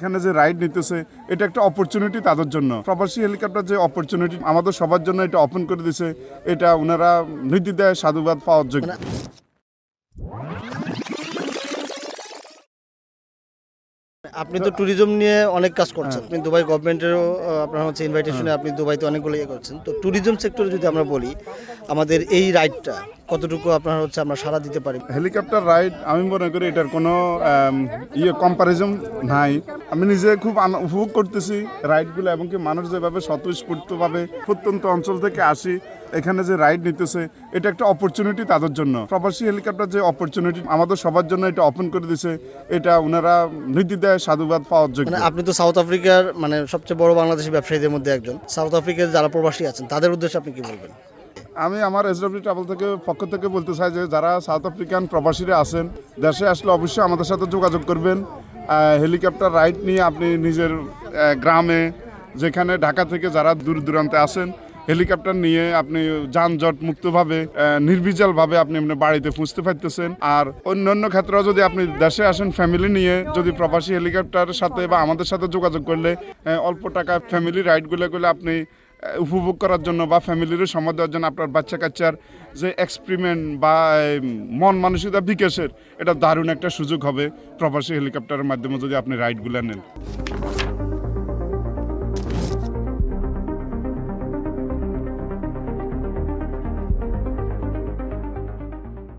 এখানে যে রাইড নিতেছে এটা একটা অপরচুনিটি তাদের জন্য। প্রবাসী হেলিকপ্টার যে অপরচুনিটি আমাদের সবার জন্য এটা ওপেন করে দিছে। এটা ওনারা নির্দ্বিধায় সাধুবাদ পাওয়ার যোগ্য আপনি তো ট্যুরিজম নিয়ে অনেক কাজ করছেন। আপনি দুবাই গভর্নমেন্টেরও আপনার হচ্ছে ইনভাইটেশনে আপনি দুবাইতে অনেকগুলো ইয়ে করছেন। তো ট্যুরিজম সেক্টরে যদি আমরা বলি আমাদের এই রাইডটা কতটুকু আপনার হচ্ছে আমরা সারা দিতে পারি? হেলিকপ্টার রাইড আমি মনে করি এটার কোনো ইয়ে কম্পারিজন নাই। আমি নিজে খুব উপভোগ করতেছি রাইডগুলো এবং কি মানুষ যেভাবে স্বতঃস্ফূর্তভাবে প্রত্যন্ত অঞ্চল থেকে আসি এখানে যে রাইড নিতেছে এটা একটা অপরচুনিটি তাদের জন্য। প্রবাসী হেলিকপ্টার যে অপরচুনিটি আমাদের সবার জন্য এটা ওপেন করে দিছে এটা ওনারা নির্দ্বিধায় সাধুবাদ পাওয়ার যোগ্য মানে আপনি তো সাউথ আফ্রিকার মানে সবচেয়ে বড় বাংলাদেশি ব্যবসায়ীদের মধ্যে একজন। সাউথ আফ্রিকার যারা প্রবাসী আছেন তাদের উদ্দেশ্যে আপনি কি বলবেন? আমি আমার এসডব্লিউ ট্রাভেল থেকে পক্ষ থেকে বলতে চাই যে যারা সাউথ আফ্রিকান প্রবাসীরা আছেন, দেশে আসলে অবশ্যই আমাদের সাথে যোগাযোগ করবেন। হেলিকপ্টার রাইড নিয়ে আপনি নিজের গ্রামে যেখানে ঢাকা থেকে যারা দূর দূরান্তে আসেন হেলিকপ্টার নিয়ে আপনি যানজট মুক্তভাবে নির্বিচালভাবে আপনি আপনার বাড়িতে পৌঁছতে পারতেছেন। আর অন্য অন্য ক্ষেত্রেও যদি আপনি দেশে আসেন ফ্যামিলি নিয়ে যদি প্রবাসী হেলিকপ্টারের সাথে বা আমাদের সাথে যোগাযোগ করলে অল্প টাকা ফ্যামিলি রাইডগুলো করলে আপনি উপভোগ করার জন্য বা ফ্যামিলিরও সময় দেওয়ার জন্য আপনার বাচ্চা কাচ্চার যে এক্সপেরিমেন্ট বা মন মানসিকতা বিকাশের, এটা দারুণ একটা সুযোগ হবে প্রবাসী হেলিকপ্টারের মাধ্যমে যদি আপনি রাইডগুলো নেন।